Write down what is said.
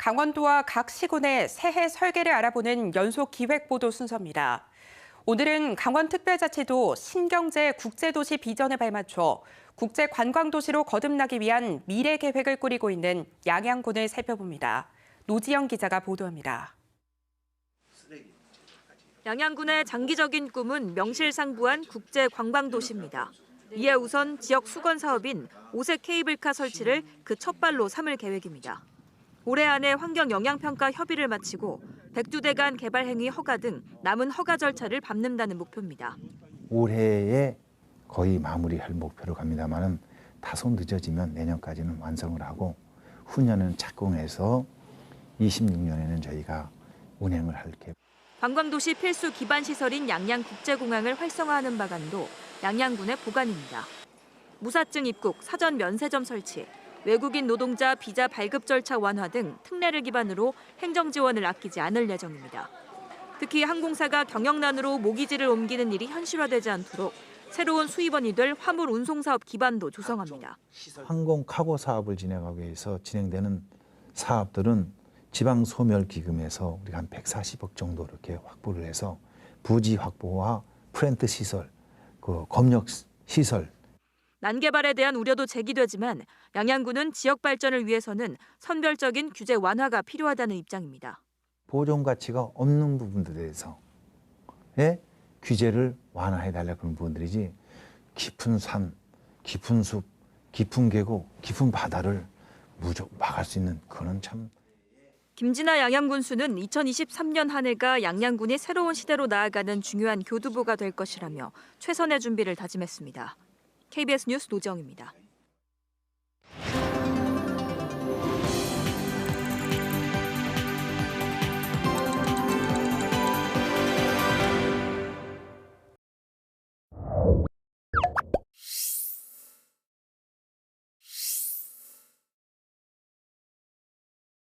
강원도와 각 시군의 새해 설계를 알아보는 연속 기획 보도 순서입니다. 오늘은 강원특별자치도 신경제 국제도시 비전에 발맞춰 국제 관광도시로 거듭나기 위한 미래 계획을 꾸리고 있는 양양군을 살펴봅니다. 노지영 기자가 보도합니다. 양양군의 장기적인 꿈은 명실상부한 국제 관광도시입니다. 이에 우선 지역 수건 사업인 오색 케이블카 설치를 그 첫 발로 삼을 계획입니다. 올해 안에 환경 영향평가 협의를 마치고 백두대간 개발 행위 허가 등 남은 허가 절차를 밟는다는 목표입니다. 올해에 거의 마무리할 목표로 갑니다만은 다소 늦어지면 내년까지는 완성을 하고 후년은 착공해서 26년에는 저희가 운행을 할 계획. 관광도시 필수 기반 시설인 양양국제공항을 활성화하는 방안도 양양군의 보관입니다. 무사증 입국, 사전 면세점 설치, 외국인 노동자 비자 발급 절차 완화 등 특례를 기반으로 행정 지원을 아끼지 않을 예정입니다. 특히 항공사가 경영난으로 모기지를 옮기는 일이 현실화되지 않도록 새로운 수입원이 될 화물 운송 사업 기반도 조성합니다. 항공 카고 사업을 진행하기 위해서 진행되는 사업들은 지방 소멸 기금에서 우리가 한 140억 정도 이렇게 확보를 해서 부지 확보와 프렌트 시설, 그 검역 시설 난개발에 대한 우려도 제기되지만 양양군은 지역 발전을 위해서는 선별적인 규제 완화가 필요하다는 입장입니다. 보존 가치가 없는 부분들에 대해서 예? 규제를 완화해 달라 그런 부분들이지 깊은 산, 깊은 숲, 깊은 계곡, 깊은 바다를 무조 막을 수 있는 그거는 참 김진아 양양군수는 2023년 한 해가 양양군이 새로운 시대로 나아가는 중요한 교두보가 될 것이라며 최선의 준비를 다짐했습니다. KBS 뉴스 노정입니다.